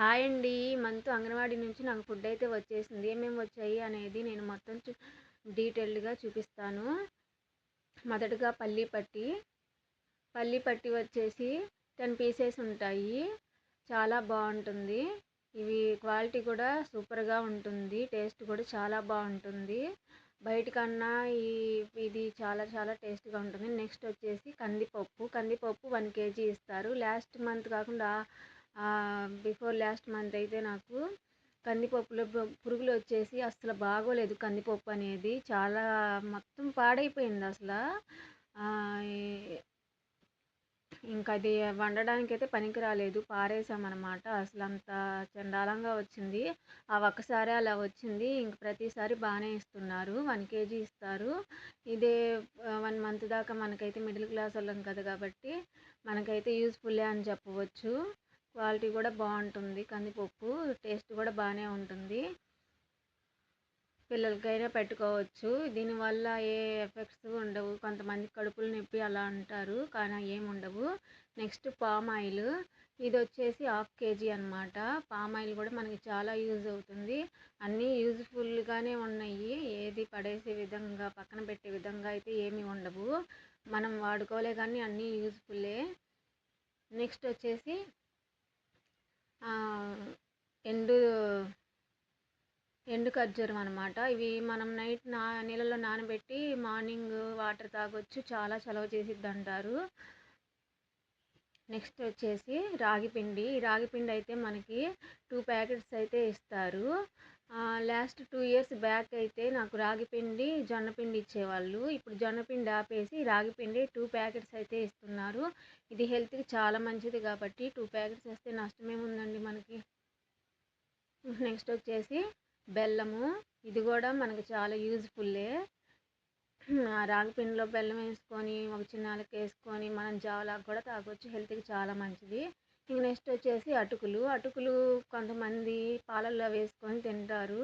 Hi అండి. Month anganwadi నుంచి నాకు ఫుడ్ అయితే వచ్చేసింది. ఏమేమి వచ్చాయి అనేది నేను మొత్తం డీటెయిల్డ్గా చూపిస్తాను. మొదటగా పల్లి పట్టి. పల్లి పట్టి వచ్చేసి టెన్ పీసెస్ ఉంటాయి. చాలా బాగుంటుంది. ఇవి క్వాలిటీ కూడా సూపర్గా ఉంటుంది. టేస్ట్ కూడా చాలా బాగుంటుంది. బయటకన్నా ఈ ఇది చాలా చాలా టేస్ట్గా ఉంటుంది. నెక్స్ట్ వచ్చేసి కందిపప్పు. కందిపప్పు వన్ కేజీ ఇస్తారు. లాస్ట్ మంత్ కాకుండా బిఫోర్ లాస్ట్ మంత్ అయితే నాకు కందిపప్పులో పురుగులు వచ్చేసి అసలు బాగోలేదు కందిపప్పు అనేది. చాలా మొత్తం పాడైపోయింది అసలు. ఇంకా అది వండడానికి అయితే పనికి రాలేదు పారేసామన్నమాట. అసలు అంత చండాలంగా వచ్చింది. ఆ ఒక్కసారి అలా వచ్చింది. ఇంక ప్రతిసారి బాగానే ఇస్తున్నారు. వన్ కేజీ ఇస్తారు. ఇదే వన్ మంత్ దాకా మనకైతే మిడిల్ క్లాస్ వాళ్ళం కదా కాబట్టి మనకైతే యూస్ఫుల్లే అని చెప్పవచ్చు. క్వాలిటీ కూడా బాగుంటుంది. కందిపప్పు టేస్ట్ కూడా బాగానే ఉంటుంది. పిల్లలకైనా పెట్టుకోవచ్చు. దీనివల్ల ఏ ఎఫెక్ట్స్ ఉండవు. కొంతమంది కడుపులు నొప్పి అలా అంటారు కానీ ఏమి ఉండవు. Next palm oil. ఇది వచ్చేసి హాఫ్ కేజీ అనమాట పామ్ ఆయిల్ కూడా మనకి చాలా యూజ్ అవుతుంది. అన్నీ యూజ్ఫుల్గానే ఉన్నాయి. ఏది పడేసే విధంగా పక్కన పెట్టే విధంగా అయితే ఏమీ ఉండవు. మనం వాడుకోలే కానీ అన్నీ యూజ్ఫుల్లే. నెక్స్ట్ వచ్చేసి ఎండు ఎండు ఖర్జూరం అనమాట ఇవి మనం నైట్ నా నీళ్ళలో నానబెట్టి మార్నింగ్ వాటర్ తాగొచ్చు. చాలా చలవ చేసిద్ది అంటారు నెక్స్ట్ వచ్చేసి రాగి పిండి. రాగి పిండి అయితే మనకి టూ ప్యాకెట్స్ అయితే ఇస్తారు. లాస్ట్ టూ ఇయర్స్ బ్యాక్ అయితే నాకు రాగిపిండి జొన్నపిండి ఇచ్చేవాళ్ళు. ఇప్పుడు జొన్నపిండి ఆపేసి రాగిపిండి టూ ప్యాకెట్స్ అయితే ఇస్తున్నారు. ఇది హెల్త్కి చాలా మంచిది కాబట్టి టూ ప్యాకెట్స్ వేస్తే నష్టమేముందండి మనకి. నెక్స్ట్ వచ్చేసి బెల్లము. ఇది కూడా మనకు చాలా యూజ్ఫుల్లే రాగిపిండిలో బెల్లం వేసుకొని ఒక చిన్నాలకి వేసుకొని మనం జావలాగా కూడా తాగొచ్చు. హెల్త్కి చాలా మంచిది. నెక్స్ట్ వచ్చేసి అటుకులు. అటుకులు కొంతమంది పాలల్లో వేసుకొని తింటారు.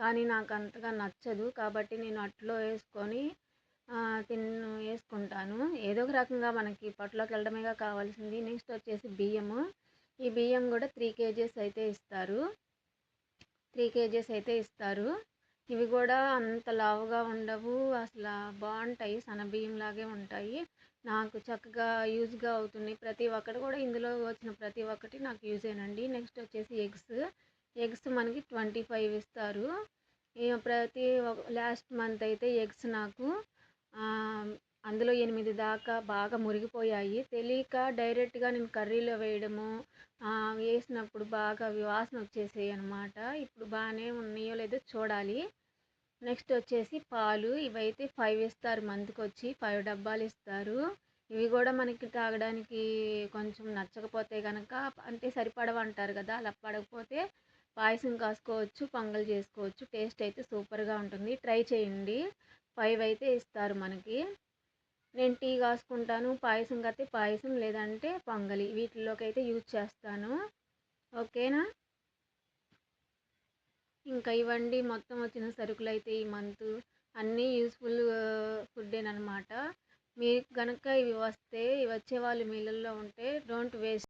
కానీ నాకు అంతగా నచ్చదు. కాబట్టి నేను అట్లో వేసుకొని తిన్ వేసుకుంటాను. ఏదో ఒక రకంగా మనకి పొట్టలోకి వెళ్ళడమేగా కావాల్సింది. నెక్స్ట్ వచ్చేసి బియ్యము. ఈ బియ్యం కూడా త్రీ కేజీస్ అయితే ఇస్తారు. త్రీ కేజీస్ అయితే ఇస్తారు. ఇవి కూడా అంత లావుగా ఉండవు. అసలు బాగుంటాయి. సన్నబియ్యం లాగే ఉంటాయి. నాకు చక్కగా యూజ్గా అవుతుంది ప్రతి ఒక్కటి కూడా ఇందులో వచ్చిన ప్రతి ఒక్కటి నాకు యూజ్ అయినండి. నెక్స్ట్ వచ్చేసి ఎగ్స్. ఎగ్స్ మనకి ట్వంటీ ఫైవ్ ఇస్తారు. ప్రతి లాస్ట్ మంత్ అయితే ఎగ్స్ నాకు అందులో ఎనిమిది దాకా బాగా మురిగిపోయాయి. తెలియక డైరెక్ట్గా నేను కర్రీలో వేయడము వేసినప్పుడు బాగా వాసన వచ్చేసాయి అనమాట ఇప్పుడు బాగానే ఉన్నాయో లేదో చూడాలి. నెక్స్ట్ వచ్చేసి పాలు. ఇవైతే ఫైవ్ ఇస్తారు మంత్కి వచ్చి ఫైవ్ డబ్బాలు ఇస్తారు. ఇవి కూడా మనకి తాగడానికి కొంచెం నచ్చకపోతే కనుక అంటే సరిపడవంటారు కదా అలా పడకపోతే పాయసం కాసుకోవచ్చు పొంగల్ చేసుకోవచ్చు. టేస్ట్ అయితే సూపర్గా ఉంటుంది. ట్రై చేయండి. ఫైవ్ అయితే ఇస్తారు మనకి. నేను టీ కాసుకుంటాను పాయసం కడితే పాయసం లేదంటే పొంగలి వీటిల్లోకి అయితే యూజ్ చేస్తాను. ఓకేనా? ఇంకా ఇవ్వండి మొత్తం వచ్చిన సరుకులు అయితే ఈ మంత్ అన్నీ యూస్ఫుల్ ఫుడ్డేనమాట మీకు కనుక ఇవి వస్తే వచ్చే వాళ్ళు మీళ్ళల్లో ఉంటే డోంట్ వేస్ట్.